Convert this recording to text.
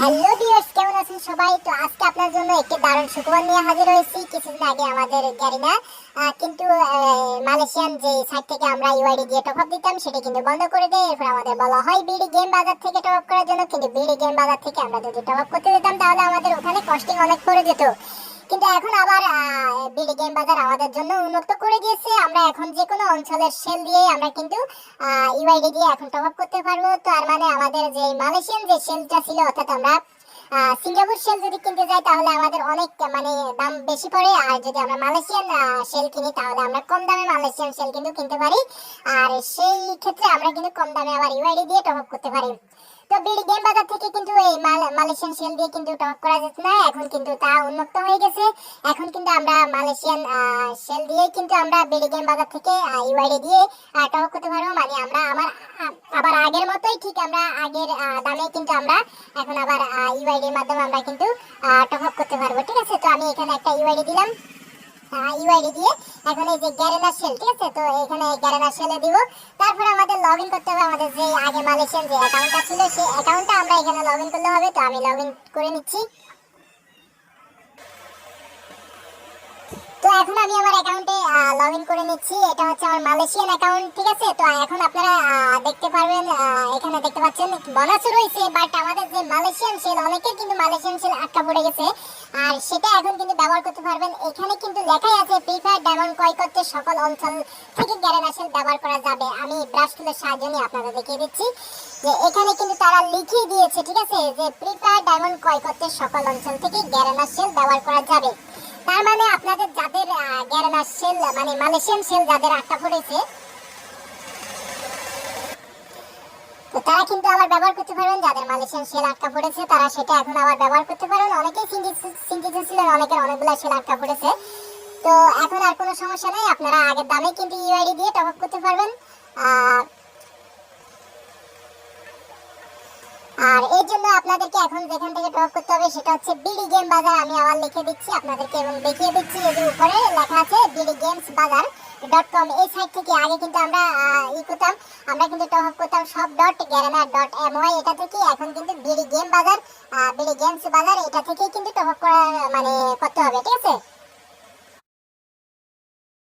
Hello viewers, কেমন আছেন সবাই? তো আজকে আপনার জন্য একটি দারুণ সুখবর নিয়ে হাজির হয়েছি। কিছুদিন আগে আমাদের গ্যারিনা কিন্তু মালয়েশিয়ান যে সাইট থেকে আমরা ইউআইডি দিয়ে টপ আপ দিতাম, সেটা কিন্তু বন্ধ করে দেয়। এরপর আমাদের বলা হয় বিডি গেম বাজার থেকে টপ আপ করার জন্য, কিন্তু বিডি গেম বাজার থেকে আমরা যদি টপ আপ করতে দিতাম তাহলে আমাদের ওখানে কস্টিং অনেক পড়ে যেত। কিন্তু এখন আবার বিডি গেম বাজার আমাদের জন্য উন্মুক্ত করে দিয়েছে। আমরা এখন যে কোনো অঞ্চলের সেল দিয়ে আমরা কিন্তু ইউআইডি দিয়ে এখন টপ করতে পারব। তার মানে আমাদের যে মালয়েশিয়ান যে সেলটা ছিল, অর্থাৎ আমরা সিঙ্গাপুর সেল যদি কিনতে যাই, তাহলে আমাদের অনেক মানে দাম বেশি পড়ে। আর যদি আমরা মালয়েশিয়ান সেল কিনি, তাহলে আমরা কম দামে মালয়েশিয়ান সেল কিন্তু কিনতে পারি। আর সেই ক্ষেত্রে আমরা কিন্তু কম দামে আবার ইউআইডি দিয়ে টপ আপ করতে পারি। তো বিডি গেম বাজার থেকে কিন্তু এই মালয়েশিয়ান সেল দিয়ে কিন্তু টপ করা যেত না। এখন কিন্তু তা উন্মুক্ত হয়ে গেছে। এখন কিন্তু আমরা মালয়েশিয়ান সেল দিয়ে কিন্তু আমরা বিডি গেম বাজার থেকে ইউআইডি দিয়ে টপ করতে পারব। মানে আমরা আমার, আবার আগের মতোই ঠিক আমরা আগের দামে কিন্তু আমরা এখন আবার ইউআইডির মাধ্যমে আমরা কিন্তু আপ করতে পারব। ঠিক আছে? তো আমি এখানে একটা ইউআইডি দিলাম। ইউআইডি দিয়ে। এখন এই যে গ্যারেনা সেল ঠিক আছে? তো এখানে গ্যারেনা সেলে দিব। তারপর আমাদের লগ করতে হবে আমাদের যে আগে মালয়েশিয়ান যে অ্যাকাউন্টটা ছিল, সেই অ্যাকাউন্টটা আমরা এখানে লগ করলে হবে। তো আমি লগ করে নিচ্ছি। তো এখন আমি আমার অ্যাকাউন্টে লগ ইন করে নিচ্ছি। এটা হচ্ছে আমার মালয়েশিয়ান অ্যাকাউন্ট ঠিক আছে? তো এখন আপনারা দেখতে পারবেন এখানে দেখতে পাচ্ছেন বোনাস রয়েছে বাট আমাদের যে মালয়েশিয়ান সেল অনেকের কিন্তু মালয়েশিয়ান সেল আটকা পড়ে গেছে। আর সেটা এখন কিন্তু ব্যবহার করতে পারবেন। এখানে কিন্তু লেখাই আছে ফ্রি ফায়ার ডায়মন্ড ক্রয় করতে সকল অঞ্চল থেকে গ্যারেনা সেল ব্যবহার করা যাবে। আমি ব্রাশ টুলের সাহায্য নিয়ে আপনাদের দেখিয়ে দিচ্ছি যে এখানে কিন্তু তারা লিখিয়ে দিয়েছে, ঠিক আছে? যে ফ্রি ফায়ার ডায়মন্ড ক্রয় করতে সকল অঞ্চল থেকে গ্যারেনা সেল ব্যবহার করা যাবে। তার মানে আপনাদের যাদের গ্যারেনা সেল মানে মালয়েশিয়ান সেল যাদের আটকা পড়েছে তো তারা কিন্তু আবার ব্যবহার করতে পারবেন, যাদের মালয়েশিয়ান সেল আটকা পড়েছে, তারা সেটা এখন আবার ব্যবহার করতে পারেন অনেকেই চিন্তিত ছিলেন অনেকের অনেকগুলো সেল আটকা পড়েছে। তো এখন আর কোনো সমস্যা নেই, আপনারা আগের দামে কিন্তু ইউআইডি দিয়ে টপ করতে পারবেন। আর এর জন্য আপনাদেরকে এখন যেখান থেকে ড্রপ করতে হবে, সেটা হচ্ছে বিডি গেম বাজার। আমি আবার লিখে দিচ্ছি, আপনাদেরকে এবং দেখিয়ে দিচ্ছি এই যে উপরে লেখা আছে BD games Bazar. Dot com থেকে আগে কিন্তু আমরা ই করতাম। আমরা কিন্তু সব ডট গ্যারেনা ডট এম এটা থেকে এখন কিন্তু গেম বাজার বিডি গেমস বাজার এটা থেকে কিন্তু মানে করতে হবে, ঠিক আছে?